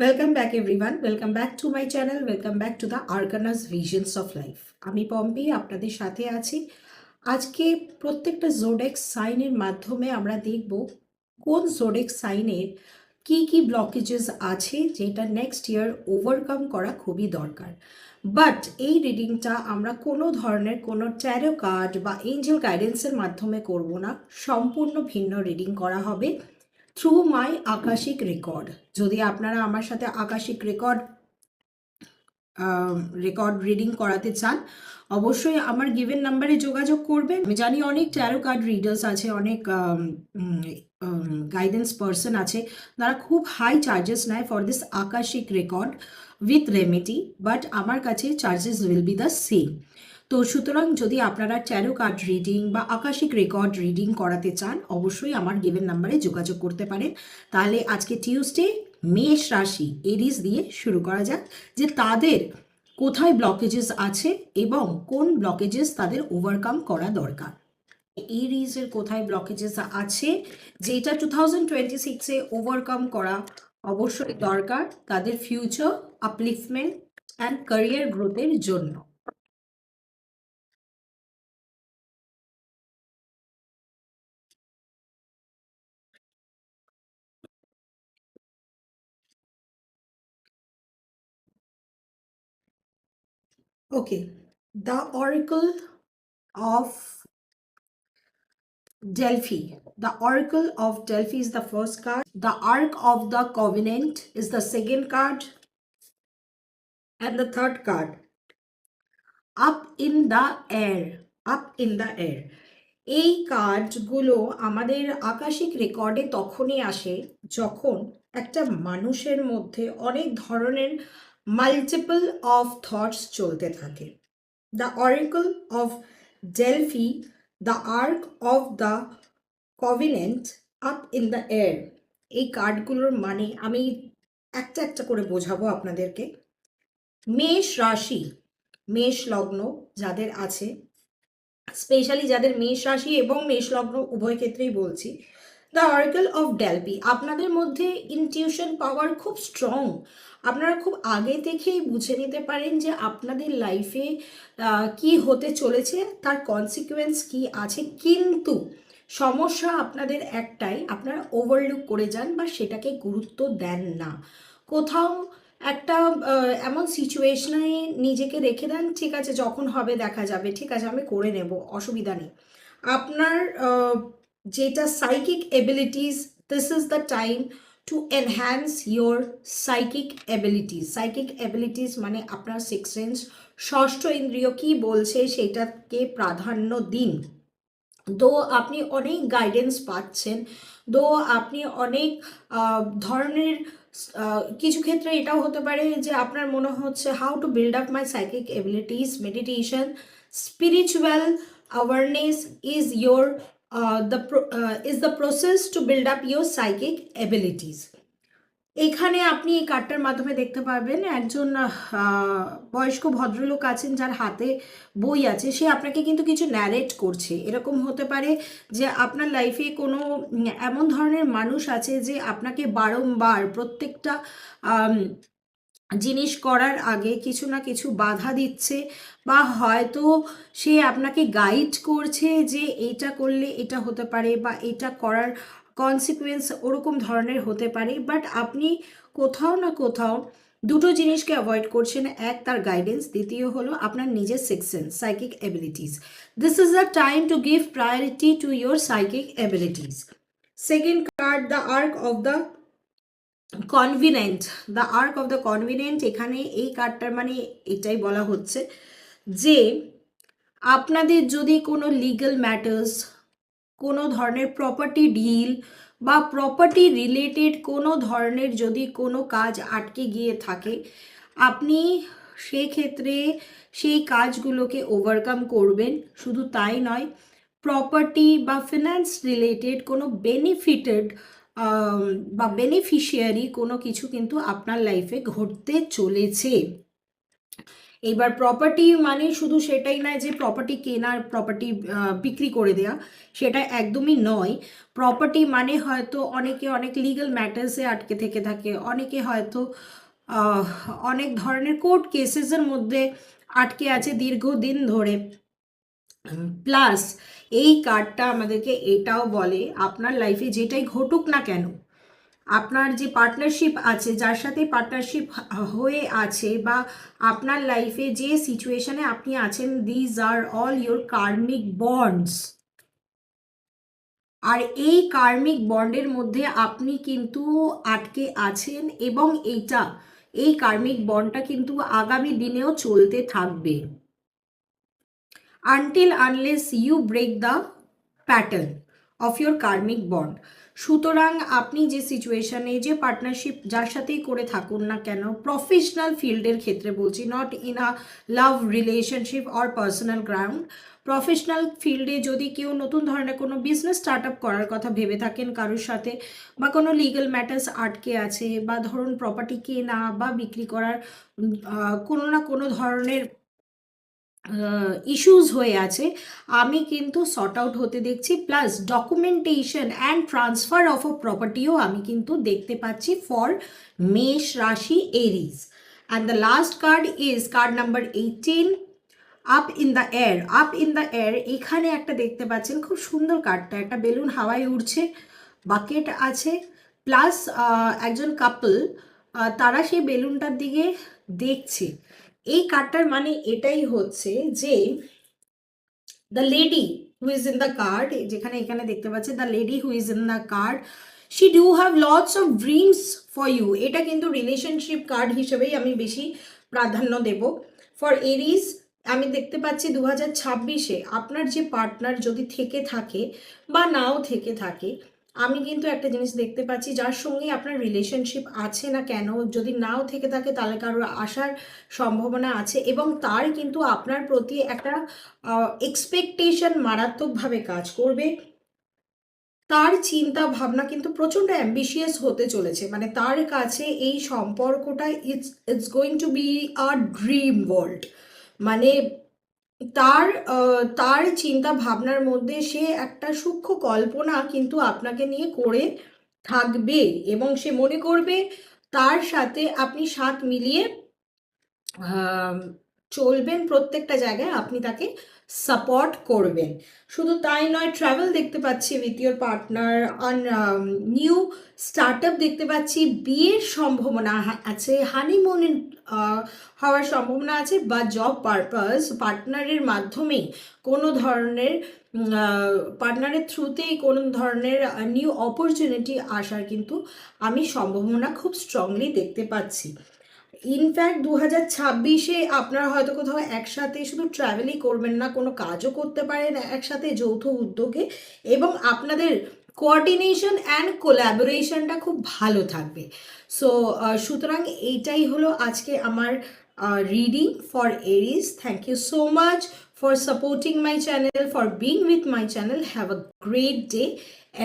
Welcome back everyone welcome back to my channel welcome back to the Arcanus Visions of Life আমি পম্পি, আপনাদের সাথে আছি। আজকে প্রত্যেকটা জোডেক্স সাইনের মাধ্যমে আমরা দেখব কোন জোডেক্স সাইনের কি কি ব্লকেজেস আছে যেটা নেক্সট ইয়ার ওভারকাম করা খুবই দরকার। বাট এই রিডিংটা আমরা কোনো ধরনের কোনো ট্যারো কার্ড বা এঞ্জেল গাইডেন্সের মাধ্যমে করব না। সম্পূর্ণ ভিন্ন রিডিং করা হবে। থ্রু মাই আকাশিক রেকর্ড যদি আপনারা আমার সাথে আকাশিক রেকর্ড রেকর্ড রিডিং করাতে চান, অবশ্যই আমার গিভেন নাম্বারে যোগাযোগ করবেন। আমি জানি অনেক ট্যারো কার্ড রিডার্স আছে, অনেক গাইডেন্স পার্সন আছে, তারা খুব হাই চার্জেস নেয় for this akashic record with remedy but আমার কাছে charges will be the same তো সুতরাং যদি আপনারা ট্যারো কার্ড রিডিং বা আকাশিক রেকর্ড রিডিং করাতে চান, অবশ্যই আমার গিভেন নাম্বারে যোগাযোগ করতে পারেন। তাহলে আজকে টিউসডে মেষ রাশি এরিস দিয়ে শুরু করা যাক যে তাদের কোথায় ব্লকেজেস আছে এবং কোন ব্লকেজেস তাদের ওভারকাম করা দরকার। এরিজের কোথায় ব্লকেজেস আছে, যেটা টু থাউজেন্ড টোয়েন্টি সিক্সে ওভারকাম করা অবশ্যই দরকার তাদের ফিউচার আপলিফমেন্ট অ্যান্ড ক্যারিয়ার গ্রোথের জন্য। Okay, the Oracle of Delphi. The Oracle of Delphi is the first card. The Ark of the Covenant is the second card. And the third card. Up in the air. Up in the air. এই কার্ডগুলো আমাদের আকাশিক রেকর্ডে তখনই আসে যখন একটা মানুষের মধ্যে অনেক ধরনের মাল্টিপল অফ থটস চলতে থাকে। The oracle of Delphi the ark of the covenant up in the air এই কার্ডগুলোর মানে আমি একটা একটা করে বোঝাবো আপনাদেরকে। মেষ রাশি, মেষ লগ্ন যাদের আছে স্পেশালি যাদের মেষ রাশি এবং মেষ লগ্ন উভয় ক্ষেত্রেই বলছি দ্য অরিকল অফ ডেলপি আপনাদের মধ্যে ইনটিউশন পাওয়ার খুব স্ট্রং আপনারা খুব আগে থেকেই বুঝে নিতে পারেন যে আপনাদের লাইফে কি হতে চলেছে, তার কনসিকুয়েন্স কি আছে। কিন্তু সমস্যা আপনাদের একটাই, আপনারা ওভারলুক করে যান বা সেটাকে গুরুত্ব দেন না। কোথাও একটা এমন সিচুয়েশনে নিজেকে রেখে দেন, ঠিক আছে, যখন হবে দেখা যাবে, ঠিক আছে, আমি করে নেব, অসুবিধা নেই। আপনার যেটা psychic abilities this is the time to enhance your psychic abilities psychic abilities মানে আপনার সিক্স সেন্স ষষ্ঠ ইন্দ্রিয় কি বলছে সেটাকে প্রাধান্য দিন। দো আপনি অনেক গাইডেন্স পাচ্ছেন, দো আপনি অনেক ধরনের কিছু ক্ষেত্রে এটাও হতে পারে যে আপনার মনে হচ্ছে how to build up my psychic abilities meditation spiritual awareness is your the is the process to build up your psychic abilities এখানে আপনি এই কার্ডটার মাধ্যমে দেখতে পারবেন, একজন বয়স্ক ভদ্রলোক আছেন যার হাতে বই আছে, সে আপনাকে কিন্তু কিছু ন্যারেট করছে। এরকম হতে পারে যে আপনার লাইফে কোনো এমন ধরনের মানুষ আছে যে আপনাকে বারংবার প্রত্যেকটা জিনিস করার আগে কিছু না কিছু বাধা দিচ্ছে বা হয়তো সে আপনাকে গাইড করছে যে এইটা করলে এটা হতে পারে বা এটা করার কনসিকুয়েন্স ওরকম ধরনের হতে পারে। বাট আপনি কোথাও না কোথাও দুটো জিনিসকে অ্যাভয়েড করছেন। এক, তার গাইডেন্স দ্বিতীয় হলো আপনার নিজের section psychic abilities this is the time to give priority to your psychic abilities second card the ark of the covenant, the ark of the covenant, এখানে এই কার্ডটার মানে এটাই বলা হচ্ছে যে আপনাদের যদি কোনো লিগ্যাল ম্যাটার্স কোনো ধরনের প্রপার্টি ডিল বা প্রপার্টি রিলেটেড কোনো ধরনের যদি কোনো কাজ আটকে গিয়ে থাকে, আপনি সেক্ষেত্রে সেই কাজগুলোকে ওভারকাম করবেন। শুধু তাই নয় প্রপার্টি বা ফিনান্স রিলেটেড কোনো বেনিফিটেড বা বেনিফিশিয়ারি কোনো কিছু কিন্তু আপনার লাইফে ঘটতে চলেছে। এবার প্রপার্টি মানে শুধু সেটাই নয় যে প্রপার্টি কেনার প্রপার্টি বিক্রি করে দেয়া, সেটা একদমই নয়। প্রপার্টি মানে হয়তো অনেকে অনেক লিগ্যাল ম্যাটার্সে আটকে থেকে থাকে, অনেকে হয়তো অনেক ধরনের কোর্ট কেসেসের মধ্যে আটকে আছে দীর্ঘদিন ধরে। প্লাস এই কার্ডটা আমাদেরকে এটাও বলে, আপনার লাইফে যেটাই ঘটুক না কেন, আপনার যে পার্টনারশিপ আছে, যার সাথে পার্টনারশিপ হয়ে আছে বা আপনার লাইফে যে সিচুয়েশনে আপনি আছেন these are all your karmic bonds আর এই কার্মিক বন্ডের মধ্যে আপনি কিন্তু আটকে আছেন এবং এইটা, এই কার্মিক বন্ডটা কিন্তু আগামী দিনেও চলতে থাকবে। Until unless you break the pattern of your karmic bond সুতরাং আপনি যে সিচুয়েশনে যে পার্টনারশিপ যার সাথেই করে থাকুন না কেন প্রফেশনাল ফিল্ডের ক্ষেত্রে বলছি not in a love relationship or personal ground professional ফিল্ডে যদি কেউ নতুন ধরনের কোনো বিজনেস স্টার্ট করার কথা ভেবে থাকেন কারোর সাথে, বা কোনো লিগ্যাল ম্যাটার্স আটকে আছে, বা ধরুন প্রপার্টি কেনা বা বিক্রি করার কোনো না কোনো ধরনের ইস্যুস হয়ে আছে। আমি কিন্তু সর্ট আউট হতে দেখছি plus documentation and transfer of a প্রপার্টিও আমি কিন্তু দেখতে পাচ্ছি ফর মেষ রাশি Aries and the last card is card number eighteen up in the air up in the air এখানে একটা দেখতে পাচ্ছেন, খুব সুন্দর কার্ডটা একটা বেলুন হাওয়ায় উড়ছে বাকেট আছে প্লাস একজন কাপল তারা সেই বেলুনটার দিকে দেখছে। এই কার্ডটার মানে এটাই হচ্ছে যে the lady who is in the card যেখানে এখানে দেখতে পাচ্ছি the lady who is in the card she do have lots of dreams for you এটা কিন্তু রিলেশনশিপ কার্ড হিসেবেই আমি বেশি প্রাধান্য দেব। ফর এরিজ আমি দেখতে পাচ্ছি দু হাজার ছাব্বিশে আপনার যে পার্টনার যদি থেকে থাকে বা নাও থেকে থাকে আমি কিন্তু একটা জিনিস দেখতে পাচ্ছি, যার সঙ্গে আপনার রিলেশনশিপ আছে না কেন? যদি নাও থেকে থাকে, তাহলে কারোর আসার সম্ভাবনা আছে এবং তার কিন্তু আপনার প্রতি একটা এক্সপেকটেশন মারাত্মকভাবে কাজ করবে। তার চিন্তা ভাবনা কিন্তু প্রচণ্ড অ্যাম্বিশিয়াস হতে চলেছে। মানে তার কাছে এই সম্পর্কটা it's it's going to be a dream world মানে তার তার চিন্তা ভাবনার মধ্যে সে একটা সূক্ষ্ম কল্পনা কিন্তু আপনাকে নিয়ে করে থাকবে এবং সে মনে করবে তার সাথে আপনি সাথ মিলিয়ে চলবেন প্রত্যেকটা জায়গায়, আপনি তাকে সাপোর্ট করবেন। শুধু তাই নয় ট্রাভেল দেখতে পাচ্ছি with your partner on new start দেখতে পাচ্ছি, বিয়ের সম্ভাবনা আছে হানিমুন হওয়ার সম্ভাবনা আছে, বা জব পারপাস পার্টনারের মাধ্যমেই কোনো ধরনের পার্টনারের থ্রুতেই কোনো ধরনের নিউ অপরচুনিটি আসার কিন্তু আমি সম্ভাবনা খুব স্ট্রংলি দেখতে পাচ্ছি। ইনফ্যাক্ট দু হাজার ছাব্বিশে আপনারা হয়তো কোথাও একসাথে শুধু ট্রাভেলই করবেন না, কোনো কাজও করতে পারেন একসাথে যৌথ উদ্যোগে এবং আপনাদের কোঅর্ডিনেশন অ্যান্ড কোল্যাবোরেশনটা খুব ভালো থাকবে। সো সুতরাং এইটাই হলো আজকে আমার reading for Aries thank you so much for supporting my channel for being with my channel have a great day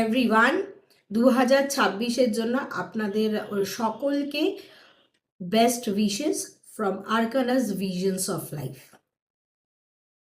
everyone দু হাজার ছাব্বিশের জন্য আপনাদের সকলকে best wishes from Arcana's Visions of Life.